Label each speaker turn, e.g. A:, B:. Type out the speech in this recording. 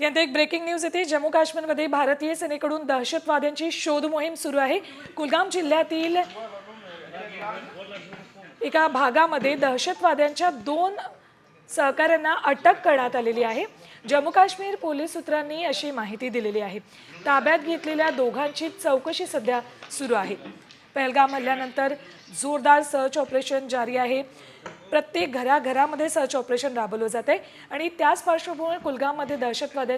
A: यानंतर एक breaking news येते. जम्मू काश्मीरमध्ये भारतीय सेनेकडून दहशतवाद्यांची शोध मोहीम सुरू आहे. कुलगाम जिल्ह्यातील एका भागामध्ये दहशतवाद्यांच्या दोन सहकाऱ्यांना अटक करण्यात आलेली आहे. जम्मू काश्मीर पोलीस सूत्रांनी अशी माहिती दिलेली आहे. ताब्यात घेतलेल्या दोघांची चौकशी सध्या सुरू आहे. पहलगाम हल्ल्यानंतर जोरदार सर्च ऑपरेशन जारी आहे. प्रत्येक घराघरामध्ये सर्च ऑपरेशन राबवलं जात आहे आणि त्याच पार्श्वभूमीवर कुलगाममध्ये दहशतवाद्या